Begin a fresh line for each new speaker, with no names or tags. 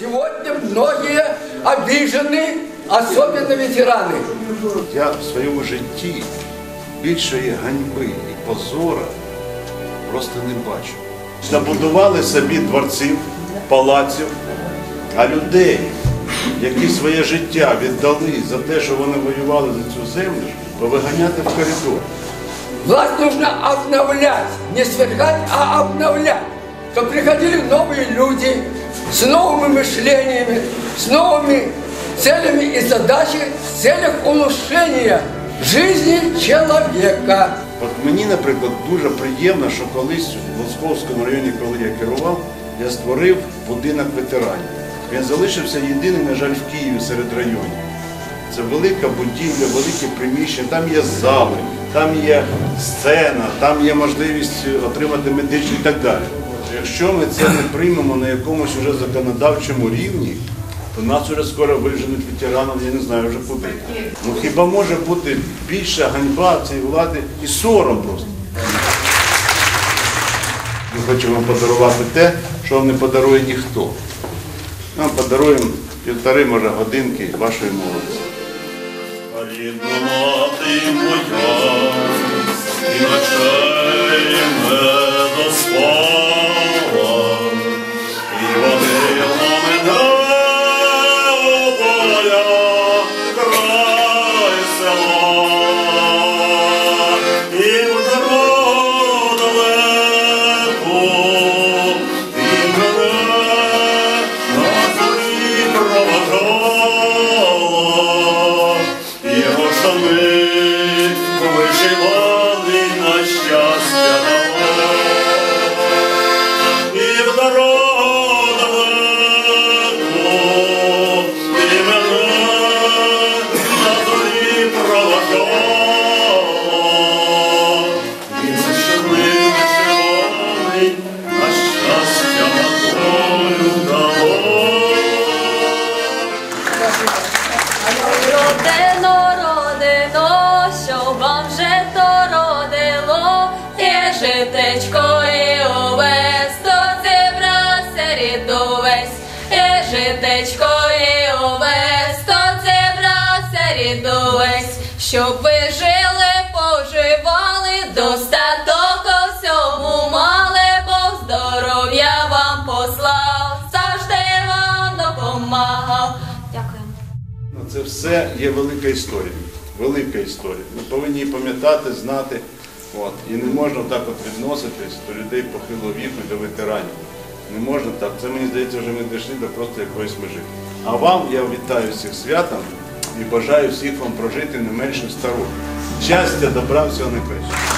Сегодня многие обижены, особенно ветераны.
Я в своєму житті більшої ганьби і позора просто не бачу. Набудували собі дворців, палаців, а людей, які своє життя віддали за те, що вони воювали за цю землю, повиганяти в коридор.
Власть нужно обновлять, не свергать, а обновлять Чтобы приходили новые люди с новыми мышлениями, с новыми целями и задачами в целях улучшения жизни человека.
От мені, наприклад, дуже приємно, що колись в Московському районі, коли я керував, я створив будинок ветеранів. Він залишився єдиний, на жаль, в Києві серед районів. Це велика будівля, велике приміщення, там є зали, там є сцена, там є можливість отримати медичну і так далі. Якщо ми це не приймемо на якомусь уже законодавчому рівні, то нас вже скоро виженуть ветеранів, я не знаю вже куди. Ну хіба може бути більша ганьба цієї влади і сором просто? Ми хочемо вам подарувати те, що вам не подарує ніхто. Нам подаруємо півтори, може, годинки вашої молодості.
Рідна мати моя, і ночей не доспала, roll of
Родино, родино, що вам вже то родило, є житечко і увесь, то зібрався рід увесь, є житечко і увесь, то зібрався рід увесь, щоб ви жили, поживали, достаток
Це все є велика історія. Велика історія. Ми повинні її пам'ятати, знати. От. І не можна так от відноситись до людей похилого віку до ветеранів. Не можна так. Це мені здається, вже ми дійшли до просто якоїсь межі. А вам я вітаю всіх святом і бажаю всіх вам прожити не менше 100 років. Щастя, добра, всього найкращого.